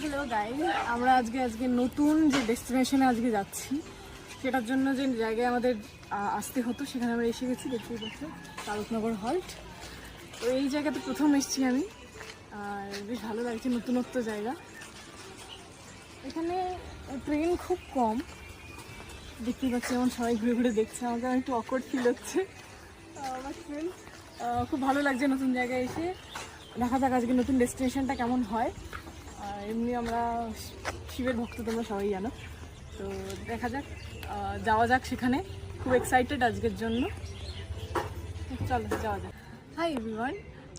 Hello আমরা আজকে আজকে নতুন যে ডেস্টিনেশনে আজকে যাচ্ছি, সেটার জন্য যে জায়গায় আমাদের আসতে হতো, সেখানে আমরা এসে গেছি, দেখতেই পাচ্ছি, তারকনগর হল্ট। তো এই জায়গাতে প্রথম এসেছি আমি, আর বেশ ভালো লাগছে, নতুনত্ব জায়গা। এখানে ট্রেন খুব কম, দেখতেই পাচ্ছি যেমন সবাই ঘুরে ঘুরে দেখছে, আমাকে একটু অকওয়ার্ড ফিল হচ্ছে। আমার ট্রেন খুব ভালো লাগছে নতুন জায়গায় এসে। দেখা যাক আজকে নতুন ডেস্টিনেশনটা কেমন হয়। আর এমনি আমরা শিবের ভক্ত তোমরা সবাই জানো। তো দেখা যাক যাওয়া যাক সেখানে। খুব এক্সাইটেড আজকের জন্য। চলো যাওয়া যাক। হাই এভরিওয়ান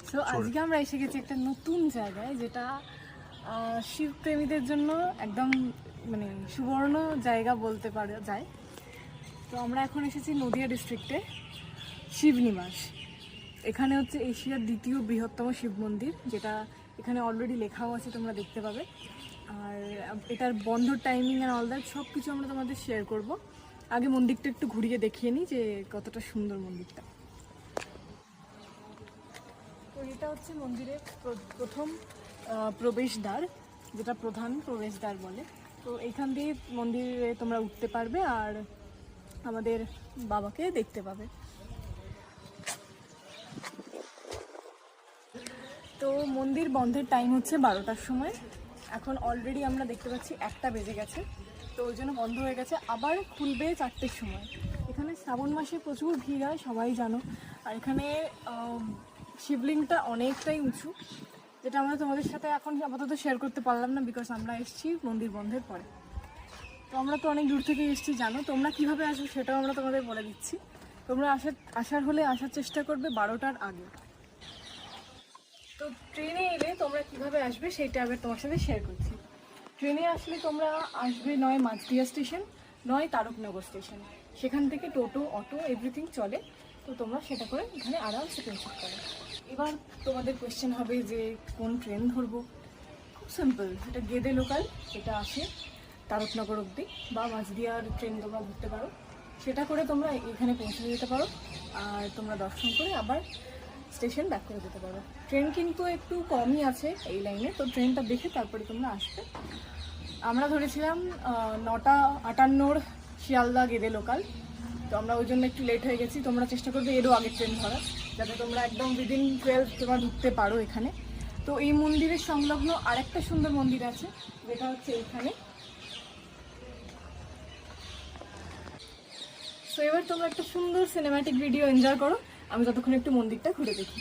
সো আজকে আমরা এসে গেছি একটা নতুন জায়গায় যেটা শিবপ্রেমীদের জন্য একদম মানে সুবর্ণ জায়গা বলতে পারা যায়। তো আমরা এখন এসেছি নদিয়া ডিস্ট্রিক্টে শিবনিবাস এখানে হচ্ছে এশিয়ার দ্বিতীয় বৃহত্তম শিব মন্দির যেটা এখানে অলরেডি লেখাও আছে, তোমরা দেখতে পাবে। আর এটার বন্ধ টাইমিং আর অল দ্যাট সব কিছু আমরা তোমাদের শেয়ার করব। আগে মন্দিরটা একটু ঘুরিয়ে দেখিয়ে নিই যে কতটা সুন্দর মন্দিরটা। তো এটা হচ্ছে মন্দিরের প্রথম প্রবেশদ্বার, যেটা প্রধান প্রবেশদ্বার বলে। তো এখান দিয়ে মন্দিরে তোমরা উঠতে পারবে আর আমাদের বাবাকে দেখতে পাবে। তো মন্দির বন্ধের টাইম হচ্ছে বারোটার সময়। এখন অলরেডি আমরা দেখতে পাচ্ছি একটা বেজে গেছে। তো ওই জন্য বন্ধ হয়ে গেছে। আবার খুলবে চারটের সময়। এখানে শ্রাবণ মাসে প্রচুর ভিড় হয়, সবাই জানো। আর এখানে শিবলিংটা অনেকটাই উঁচু, যেটা আমরা তোমাদের সাথে এখন আপাতত শেয়ার করতে পারলাম না বিকজ আমরা এসেছি মন্দির বন্ধের পরে। তো আমরা তো অনেক দূর থেকে এসেছি, জানো। তোমরা কীভাবে আসবে সেটাও আমরা তোমাদের বলে দিচ্ছি। তোমরা আসার আসার হলে আসার চেষ্টা করবে বারোটার আগে। তো ট্রেনে এলে তোমরা কীভাবে আসবে সেইটা আবার তোমার সাথে শেয়ার করছি। ট্রেনে আসলে তোমরা আসবে নয় মাঝদিয়া স্টেশন, নয় তারকনগর স্টেশন। সেখান থেকে টোটো, অটো এভরিথিং চলে। তো তোমরা সেটা করে এখানে আরামসে পৌঁছতে পারো। এবার তোমাদের কোয়েশ্চেন হবে যে কোন ট্রেন ধরবো? খুব সিম্পল এটা গেদে লোকাল এটা আসে তারকনগর অবধি বা মাঝদিয়ার ট্রেন তোমরা ধরতে পারো। সেটা করে তোমরা এখানে পৌঁছে যেতে পারো। আর তোমরা দর্শন করে আবার স্টেশন ব্যাক করে যেতে পারো ট্রেন কিন্তু একটু কমই আছে এই লাইনে তো ট্রেনটা দেখে তারপরে তোমরা আসবে। আমরা ধরেছিলাম নটা আটান্নর শিয়ালদা গেদে লোকাল তো আমরা ওই জন্য একটু লেট হয়ে গেছি। তোমরা চেষ্টা করবে এরও আগে ট্রেন ধরার, যাতে তোমরা একদম উইদিন টুয়েলভ তোমরা ঢুকতে পারো এখানে। তো এই মন্দিরের সংলগ্ন আরেকটা সুন্দর মন্দির আছে, যেটা হচ্ছে এইখানে। তো এবার তোমরা একটা সুন্দর সিনেম্যাটিক ভিডিও এনজয় করো। আমি ততক্ষণ একটু মন্দিরটা ঘুরে দেখি।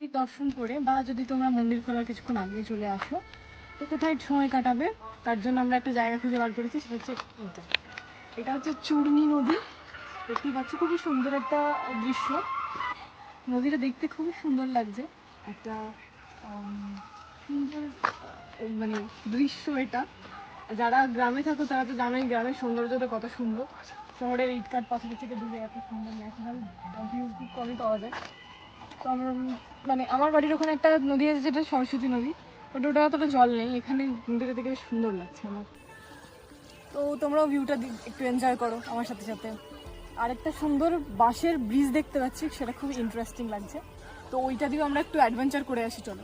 দর্শন করে বা যদি তোমরা মন্দির খোলার কিছুক্ষণ আগে চলে আসো, তো কোথায় সময় কাটাবে? তার জন্য আমরা একটা জায়গা খুঁজে বার করেছি, সেটা হচ্ছে এটা এটা হচ্ছে চূর্ণী নদী। দেখতেই পাচ্ছ, খুবই সুন্দর একটা দৃশ্য। নদীটা দেখতে খুবই সুন্দর লাগছে। একটা সুন্দর মানে দৃশ্য এটা। যারা গ্রামে থাকো, তারা তো জানোই গ্রামের সৌন্দর্যটা কত সুন্দর। শহরের ইটকাট পাথরের থেকে দূরে এত সুন্দর ন্যাচারাল ভিউ খুব কমই পাওয়া যায়। তো আমার মানে আমার বাড়ির ওখানে একটা নদী আছে যেটা সরস্বতী নদী। ওটা ওটা অতটা জল নেই, এখানে নদীটা দেখে সুন্দর লাগছে আমার। তো তোমরাও ভিউটা একটু এনজয় করো আমার সাথে সাথে। আরেকটা সুন্দর বাঁশের ব্রিজ দেখতে পাচ্ছি, সেটা খুব ইন্টারেস্টিং লাগছে। তো ওইটা দিয়েও আমরা একটু অ্যাডভেঞ্চার করে আসি, চলো।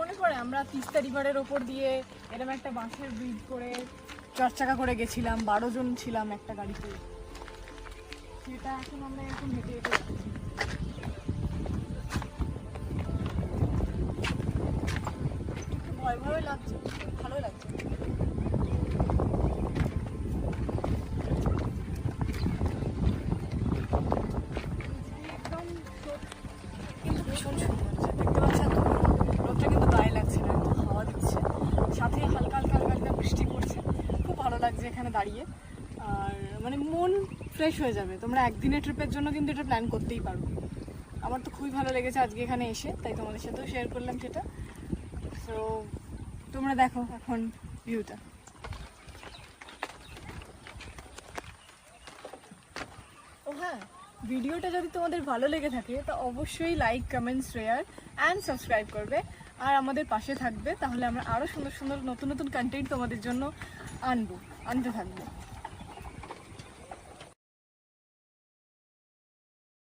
মনে করে আমরা তিস্তা রিভারের ওপর দিয়ে এরকম একটা বাঁশের ব্রিজ করে চার চাকা করে গেছিলাম, বারো জন ছিলাম একটা গাড়িতে। সেটা এখন আমরা এরকম হেঁটে হেঁটে যাচ্ছি। ভালো লাগছে এখানে দাঁড়িয়ে। আর মানে মন ফ্রেশ হয়ে যাবে। তোমরা একদিনের ট্রিপের জন্য কিন্তু এটা প্ল্যান করতেই পারো। আমার তো খুবই ভালো লেগেছে আজকে এখানে এসে, তাই তোমাদের সাথেও শেয়ার করলাম সেটা। তো তোমরা দেখো এখন ভিউটা ও হ্যাঁ ভিডিওটা যদি তোমাদের ভালো লেগে থাকে, তো অবশ্যই like comment share and subscribe করবে। আর আমাদের পাশে থাকবে, তাহলে আমরা আরও সুন্দর সুন্দর নতুন নতুন কন্টেন্ট তোমাদের জন্য አንዱ አንድ ሳለ